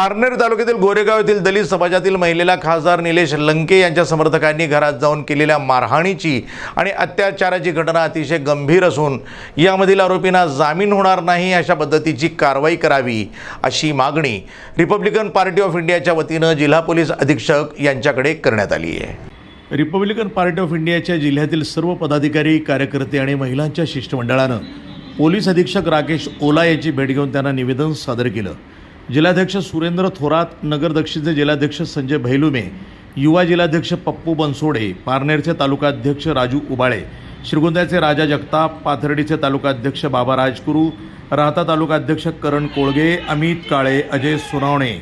पारनेर तालुक्यातील गोरेगाव येथील दलित समाजातील महिलेला खासदार निलेश लंके यांच्या समर्थकांनी घरात जाऊन केलेल्या मारहाणीची आणि अत्याचाराची घटना अतिशय गंभीर असून यामधील आरोपींना जामीन होणार नाही अशा पद्धतीची कारवाई करावी अशी मागणी रिपब्लिकन पार्टी ऑफ इंडियाच्या वतीनं जिल्हा पोलीस अधीक्षक यांच्याकडे करण्यात आली आहे. रिपब्लिकन पार्टी ऑफ इंडियाच्या जिल्ह्यातील सर्व पदाधिकारी कार्यकर्ते आणि महिलांच्या शिष्टमंडळानं पोलीस अधीक्षक राकेश ओला यांची भेट घेऊन त्यांना निवेदन सादर केलं. जिल्हाध्यक्ष सुरेंद्र थोरात नगर दक्षिणचे जिल्हाध्यक्ष संजय भैलुमे युवा जिल्हाध्यक्ष पप्पू बनसोडे पारनेरचे तालुकाध्यक्ष राजू उबाळे श्रीगोंद्याचे राजा जगताप पाथर्डीचे तालुकाध्यक्ष बाबा राजगुरू राहता तालुकाध्यक्ष करण कोळगे अमित काळे अजय सोनावणे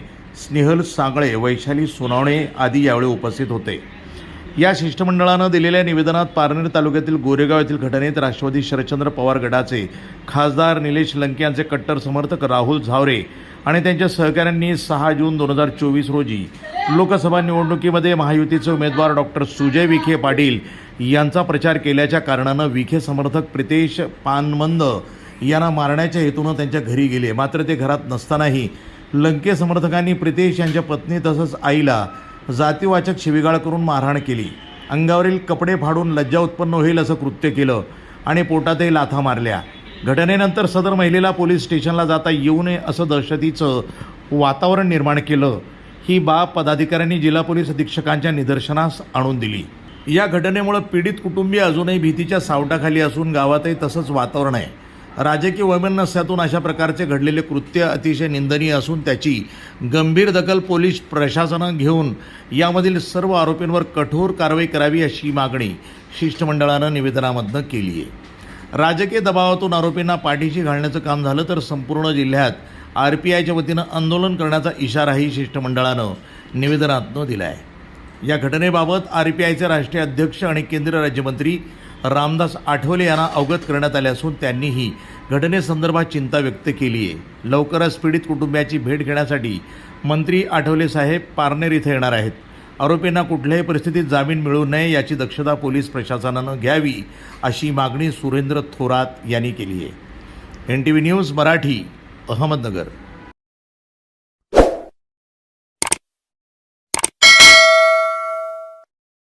स्नेहल सांगळे वैशाली सोनावणे आदी यावेळी उपस्थित होते. या शिष्टमंडळानं दिलेल्या निवेदनात पारनेर तालुक्यातील गोरेगाव येथील घटनेत राष्ट्रवादी शरदचंद्र पवार गटाचे खासदार निलेश लंके यांचे कट्टर समर्थक राहुल झावरे आणि त्यांच्या सहकाऱ्यांनी सहा जून दोन हजार चोवीस रोजी लोकसभा निवडणुकीमध्ये महायुतीचे उमेदवार डॉक्टर सुजय विखे पाटील यांचा प्रचार केल्याच्या कारणानं विखे समर्थक प्रितेश पानमंद यांना मारण्याच्या हेतूनं त्यांच्या घरी गेले. मात्र ते घरात नसतानाही लंके समर्थकांनी प्रितेश यांच्या पत्नी तसंच आईला जातीवाचक शिवीगाळ करून मारहाण केली. अंगावरील कपडे फाडून लज्जा उत्पन्न होईल असं कृत्य केलं आणि पोटातही लाथा मारल्या. घटनेनंतर सदर महिलेला पोलीस स्टेशनला जाता येऊ नये असं दहशतीचं वातावरण निर्माण केलं. ही बाब पदाधिकाऱ्यांनी जिल्हा पोलीस अधीक्षकांच्या निदर्शनास आणून दिली. या घटनेमुळे पीडित कुटुंबीय अजूनही भीतीच्या सावटाखाली असून गावातही तसंच वातावरण आहे. राजकीय वैमनस्यातून अशा प्रकारचे घडलेले कृत्य अतिशय निंदनीय असून त्याची गंभीर दखल पोलीस प्रशासनानं घेऊन यामधील सर्व आरोपींवर कठोर कारवाई करावी अशी मागणी शिष्टमंडळानं निवेदनामधनं केली आहे. राजकीय दबावातून आरोपींना पाठीशी घालण्याचं काम झालं तर संपूर्ण जिल्ह्यात आर पी आयच्या वतीनं आंदोलन करण्याचा इशाराही शिष्टमंडळानं निवेदनातनं दिला आहे या घटनेबाबत आर पी आयचे राष्ट्रीय अध्यक्ष आणि केंद्रीय राज्यमंत्री रामदास आठवले यांना अवगत करण्यात आले असून त्यांनीही घटनेसंदर्भात चिंता व्यक्त केली आहे. लवकरच पीडित कुटुंबियाची भेट घेण्यासाठी मंत्री आठवले साहेब पारनेर इथे येणार आहेत. आरोपींना कुठल्याही परिस्थितीत जामीन मिळू नये याची दक्षता पोलीस प्रशासनानं घ्यावी अशी मागणी सुरेंद्र थोरात यांनी केली आहे. N T V news Marathi Ahmednagar.